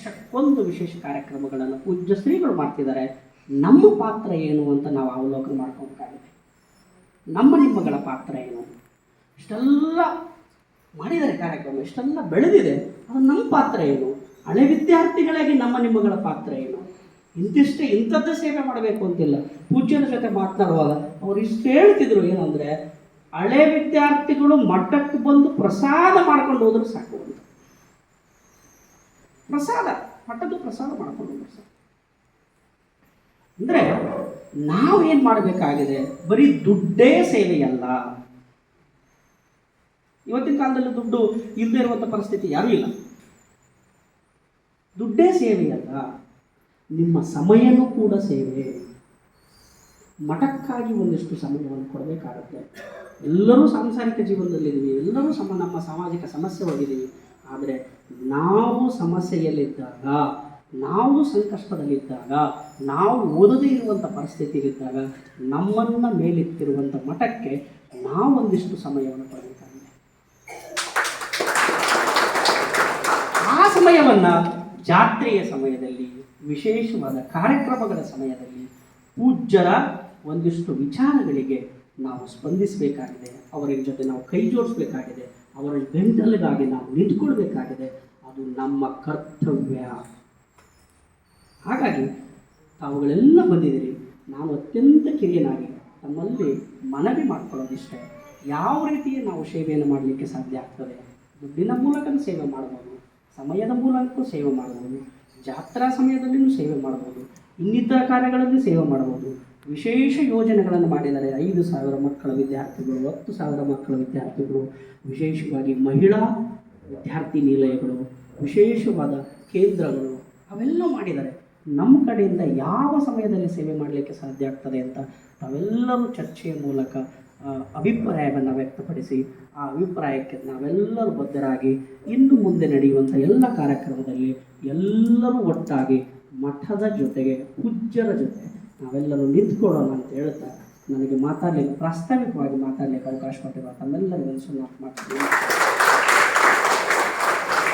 ವರ್ಷಕ್ಕೊಂದು ವಿಶೇಷ ಕಾರ್ಯಕ್ರಮಗಳನ್ನು ಪೂಜ್ಯ ಶ್ರೀಗಳು ಮಾಡ್ತಿದ್ದಾರೆ. ನಮ್ಮ ಪಾತ್ರ ಏನು ಅಂತ ನಾವು ಅವಲೋಕನ ಮಾಡ್ಕೊಬೇಕಾಗಿದೆ ನಮ್ಮ ನಿಮ್ಮಗಳ ಪಾತ್ರ ಏನು? ಇಷ್ಟೆಲ್ಲ ಮಾಡಿದ್ದಾರೆ ಕಾರ್ಯಕ್ರಮ, ಇಷ್ಟೆಲ್ಲ ಬೆಳೆದಿದೆ. ಅದು ನಮ್ಮ ಪಾತ್ರ ಏನು? ಹಳೆ ವಿದ್ಯಾರ್ಥಿಗಳಿಗೆ ನಮ್ಮ ನಿಮ್ಮಗಳ ಪಾತ್ರ ಏನು? ಇಂತಿಷ್ಟೇ ಇಂಥದ್ದೇ ಸೇವೆ ಮಾಡಬೇಕು ಅಂತಿಲ್ಲ. ಪೂಜ್ಯರ ಜೊತೆ ಮಾತನಾಡುವಾಗ ಅವ್ರು ಇಷ್ಟು ಹೇಳ್ತಿದ್ರು ಏನಂದರೆ, ಹಳೆ ವಿದ್ಯಾರ್ಥಿಗಳು ಮಠಕ್ಕೆ ಬಂದು ಪ್ರಸಾದ ಮಾಡ್ಕೊಂಡು ಹೋದ್ರೆ ಸಾಕು ಅಂತ. ಪ್ರಸಾದ ಮಠದ್ದು ಪ್ರಸಾದ ಮಾಡ್ಕೊಂಡು ಸರ್. ಅಂದರೆ ನಾವೇನು ಮಾಡಬೇಕಾಗಿದೆ? ಬರೀ ದುಡ್ಡೇ ಸೇವೆಯಲ್ಲ ಇವತ್ತಿನ ಕಾಲದಲ್ಲಿ ದುಡ್ಡು ಇಲ್ಲದೆ ಇರುವಂಥ ಪರಿಸ್ಥಿತಿ ಯಾರೂ ಇಲ್ಲ. ದುಡ್ಡೇ ಸೇವೆಯಲ್ಲ ನಿಮ್ಮ ಸಮಯನೂ ಕೂಡ ಸೇವೆ. ಮಠಕ್ಕಾಗಿ ಒಂದಿಷ್ಟು ಸಮಯವನ್ನು ಕೊಡಬೇಕಾಗುತ್ತೆ. ಎಲ್ಲರೂ ಸಾಂಸಾರಿಕ ಜೀವನದಲ್ಲಿದ್ದೀವಿ. ಎಲ್ಲರೂ ಸಮ, ನಮ್ಮ ಸಾಮಾಜಿಕ ಸಮಸ್ಯೆ ಹೋಗಿದ್ದೀವಿ ಆದರೆ ನಾವು ಸಮಸ್ಯೆಯಲ್ಲಿದ್ದಾಗ, ನಾವು ಸಂಕಷ್ಟದಲ್ಲಿದ್ದಾಗ, ನಾವು ಓದದೇ ಇರುವಂಥ ಪರಿಸ್ಥಿತಿಯಲ್ಲಿದ್ದಾಗ, ನಮ್ಮನ್ನು ಮೇಲೆತ್ತಿರುವಂಥ ಮಠಕ್ಕೆ ನಾವು ಒಂದಿಷ್ಟು ಸಮಯವನ್ನು ಪಡೆಯುತ್ತೇವೆ ಆ ಸಮಯವನ್ನು ಜಾತ್ರೆಯ ಸಮಯದಲ್ಲಿ, ವಿಶೇಷವಾದ ಕಾರ್ಯಕ್ರಮಗಳ ಸಮಯದಲ್ಲಿ ಪೂಜ್ಯರ ಒಂದಿಷ್ಟು ವಿಚಾರಗಳಿಗೆ ನಾವು ಸ್ಪಂದಿಸಬೇಕಾಗಿದೆ. ಅವರ ಜೊತೆ ನಾವು ಕೈ ಜೋಡಿಸ್ಬೇಕಾಗಿದೆ. ಅವರ ಬೆಂಬಲಿಗಾಗಿ ನಾವು ನಿಂತ್ಕೊಳ್ಬೇಕಾಗಿದೆ. ಅದು ನಮ್ಮ ಕರ್ತವ್ಯ. ಹಾಗಾಗಿ ತಾವುಗಳೆಲ್ಲ ಬಂದಿದ್ದೀರಿ. ನಾನು ಅತ್ಯಂತ ಕಿರಿಯನಾಗಿ ತಮ್ಮಲ್ಲಿ ಮನವಿ ಮಾಡ್ಕೊಳ್ಳೋದಿಷ್ಟೇ. ಯಾವ ರೀತಿಯ ನಾವು ಸೇವೆಯನ್ನು ಮಾಡಲಿಕ್ಕೆ ಸಾಧ್ಯ ಆಗ್ತದೆ? ದುಡ್ಡಿನ ಮೂಲಕ ಸೇವೆ ಮಾಡ್ಬೋದು, ಸಮಯದ ಮೂಲಕವೂ ಸೇವೆ ಮಾಡ್ಬೋದು, ಜಾತ್ರಾ ಸಮಯದಲ್ಲಿಯೂ ಸೇವೆ ಮಾಡ್ಬೋದು, ಇನ್ನಿತರ ಕಾರ್ಯಗಳಲ್ಲಿ ಸೇವೆ ಮಾಡ್ಬೋದು. ವಿಶೇಷ ಯೋಜನೆಗಳನ್ನು ಮಾಡಿದ್ದಾರೆ. ಐದು ಸಾವಿರ ಮಕ್ಕಳ ವಿದ್ಯಾರ್ಥಿಗಳು, ಹತ್ತು ಸಾವಿರ ಮಕ್ಕಳ ವಿದ್ಯಾರ್ಥಿಗಳು, ವಿಶೇಷವಾಗಿ ಮಹಿಳಾ ವಿದ್ಯಾರ್ಥಿ ನಿಲಯಗಳು, ವಿಶೇಷವಾದ ಕೇಂದ್ರಗಳು ಅವೆಲ್ಲ ಮಾಡಿದ್ದಾರೆ. ನಮ್ಮ ಕಡೆಯಿಂದ ಯಾವ ಸಮಯದಲ್ಲಿ ಸೇವೆ ಮಾಡಲಿಕ್ಕೆ ಸಾಧ್ಯ ಆಗ್ತದೆ ಅಂತ ತಾವೆಲ್ಲರೂ ಚರ್ಚೆಯ ಮೂಲಕ ಅಭಿಪ್ರಾಯವನ್ನು ವ್ಯಕ್ತಪಡಿಸಿ, ಆ ಅಭಿಪ್ರಾಯಕ್ಕೆ ನಾವೆಲ್ಲರೂ ಬದ್ಧರಾಗಿ ಇನ್ನು ಮುಂದೆ ನಡೆಯುವಂಥ ಎಲ್ಲ ಕಾರ್ಯಕ್ರಮದಲ್ಲಿ ಎಲ್ಲರೂ ಒಟ್ಟಾಗಿ ಮಠದ ಜೊತೆಗೆ, ಪೂಜ್ಯರ ಜೊತೆ ನಾವೆಲ್ಲರೂ ನಿಂತ್ಕೊಳ್ಳೋಣ ಅಂತ ಹೇಳ್ತಾ ನನಗೆ ಮಾತಾಡಲಿಕ್ಕೆ ಪ್ರಾಸ್ತಾವಿಕವಾಗಿ ಮಾತಾಡಲಿಕ್ಕೆ ಅವಕಾಶ ಕೊಟ್ಟಿರುವ ತಮ್ಮೆಲ್ಲರಿಗೂ ಸುಮಾರು ಮಾಡ್ತೀನಿ